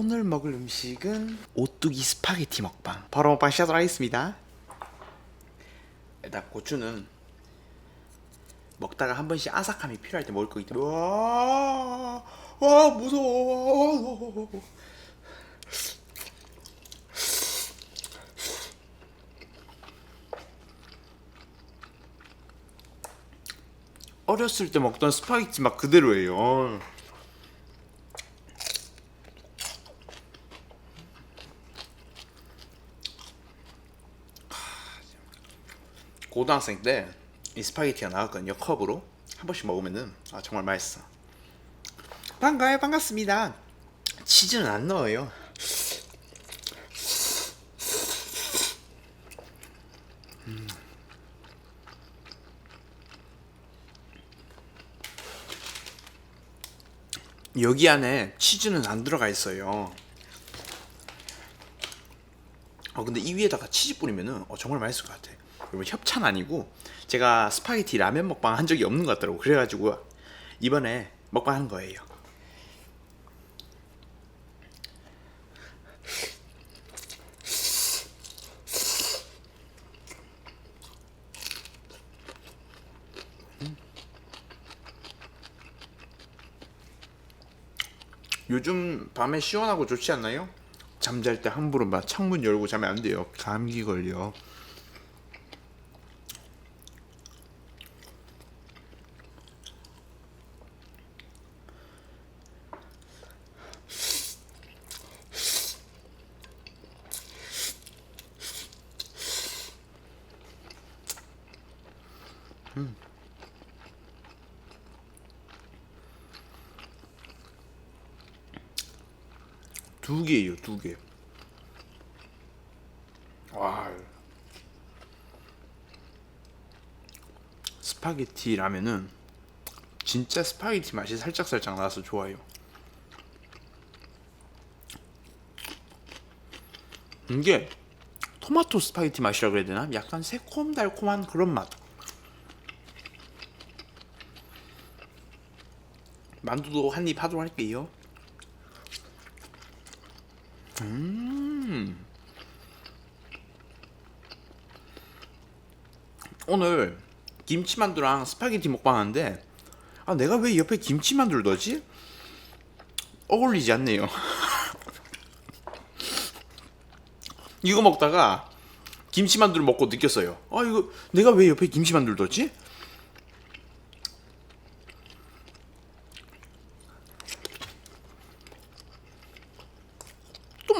오늘 먹을 음식은 오뚜기 스파게티 먹방. 바로 먹방 시작하도록 하겠습니다. 일단 고추는 먹다가 한 번씩 아삭함이 필요할 때 먹을 거기 때문에 와, 와 무서워. 어렸을 때 먹던 스파게티 맛 그대로예요. 고등학생 때 이 스파게티가 나왔거든요 컵으로. 한 번씩 먹으면은 아 정말 맛있어. 반가워요 반갑습니다. 치즈는 안 넣어요. 음. 여기 안에 치즈는 안 들어가 있어요. 어 근데 이 위에다가 치즈 뿌리면은 어, 정말 맛있을 것 같아. 여러분 협찬 아니고 제가 스파게티 라면 먹방 한 적이 없는 것 같더라고. 그래가지고 이번에 먹방 하는 거예요. 음. 요즘 밤에 시원하고 좋지 않나요? 잠잘 때 함부로 막 창문 열고 자면 안 돼요. 감기 걸려. 두 개예요, 두 개. 와. 스파게티 라면은 진짜 스파게티 맛이 살짝살짝 나서 좋아요. 이게 토마토 스파게티 맛이라 그래야 되나? 약간 새콤달콤한 그런 맛. 만두도 한 입 하도록 할게요. 오늘 김치만두랑 스파게티 먹방 하는데 아 내가 왜 옆에 김치만두를 넣지? 어울리지 않네요. 이거 먹다가 김치만두를 먹고 느꼈어요. 아 이거 내가 왜 옆에 김치만두를 넣지?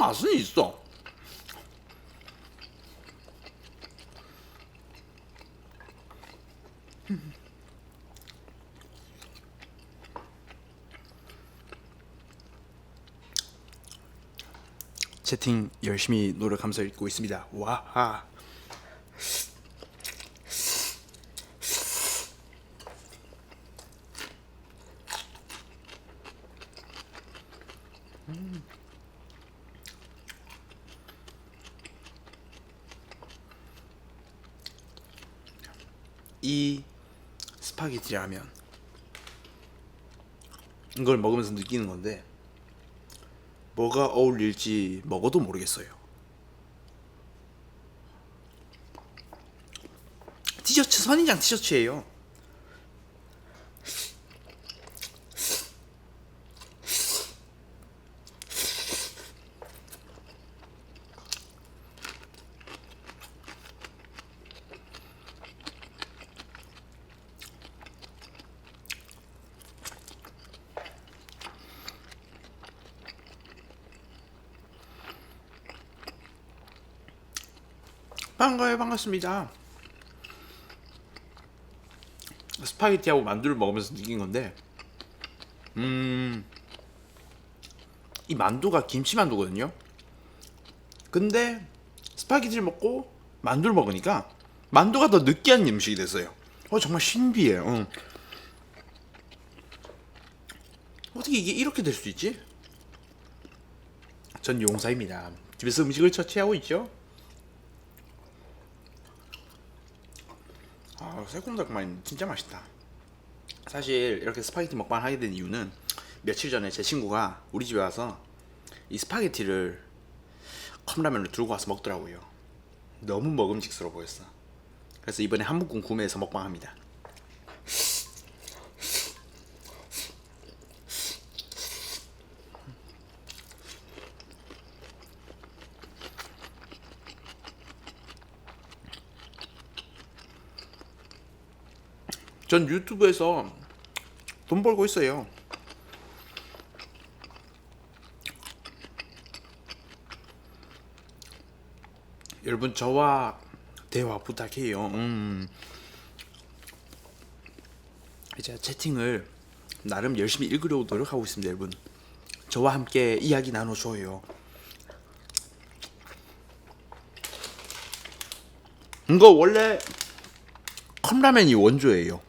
맛은 있어. 채팅 열심히 노력하면서 읽고 있습니다. 와. 이 스파게티 라면 이걸 먹으면서 느끼는 건데 뭐가 어울릴지 먹어도 모르겠어요. 티셔츠 선인장 티셔츠예요. 반가워요. 반갑습니다. 스파게티하고 만두를 먹으면서 느낀 건데 음 이 만두가 김치 만두거든요. 근데 스파게티를 먹고 만두를 먹으니까 만두가 더 느끼한 음식이 됐어요. 어 정말 신비해요 응. 어떻게 이게 이렇게 될 수 있지? 전 용사입니다. 집에서 음식을 처치하고 있죠 새콤달콤한 진짜 맛있다. 사실 이렇게 스파게티 먹방 하게 된 이유는 며칠 전에 제 친구가 우리 집에 와서 이 스파게티를 컵라면으로 들고 와서 먹더라고요. 너무 먹음직스러워 보였어. 그래서 이번에 한 묶음 구매해서 먹방합니다. 전 유튜브에서 돈 벌고 있어요. 여러분 저와 대화 부탁해요. 음. 이제 채팅을 나름 열심히 읽으려고 노력하고 있습니다, 여러분. 저와 함께 이야기 나눠줘요. 이거 원래 컵라면이 원조예요.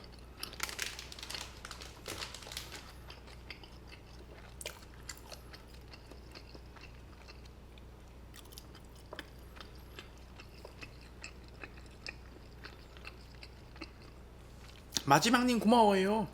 마지막님 고마워요.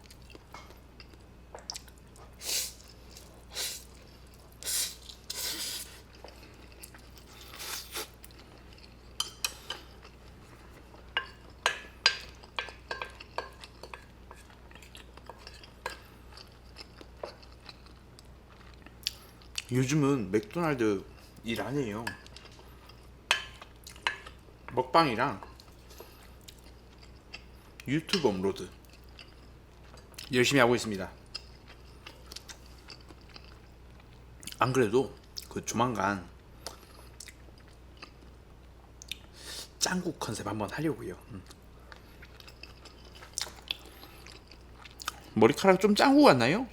요즘은 맥도날드 일안 해요. 먹방이랑 유튜브 업로드 열심히 하고 있습니다. 안 그래도 그 조만간 짱구 컨셉 한번 하려고요. 음. 머리카락 좀 짱구 같나요?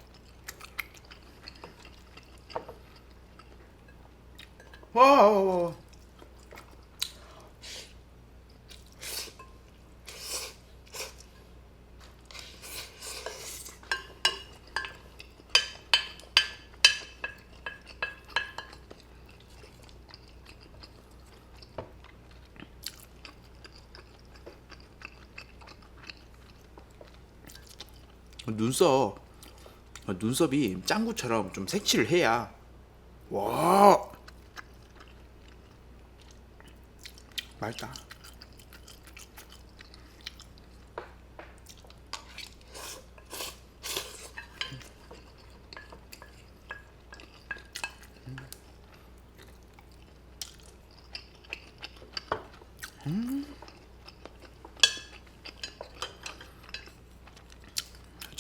와, 와, 와. 눈썹. 눈썹이 짱구처럼 좀 색칠을 해야. 와. 맛있다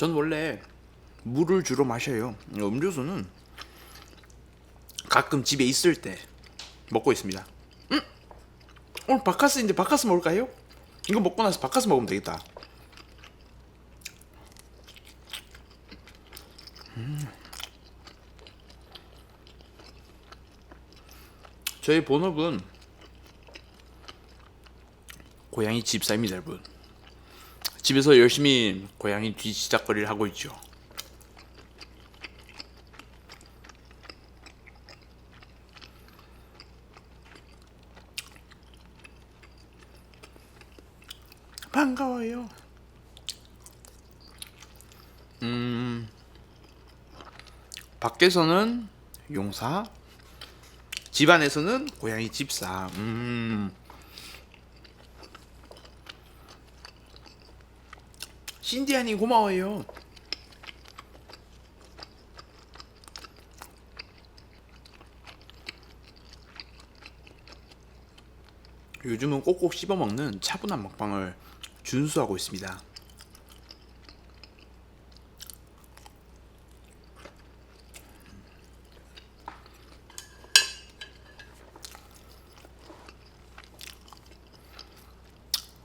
전 원래 물을 주로 마셔요. 음료수는 가끔 집에 있을 때 먹고 있습니다. 음? 오늘 바카스인데 바카스 먹을까요? 이거 먹고 나서 바카스 먹으면 되겠다. 음. 저희 본업은 고양이 집사입니다, 여러분. 집에서 열심히 고양이 뒤지작거리를 하고 있죠. 반가워요. 음, 밖에서는 용사, 집안에서는 고양이 집사. 음. 신디아님 고마워요. 요즘은 꼭꼭 씹어 먹는 차분한 먹방을 준수하고 있습니다.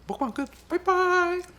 먹방 끝. 빠이빠이.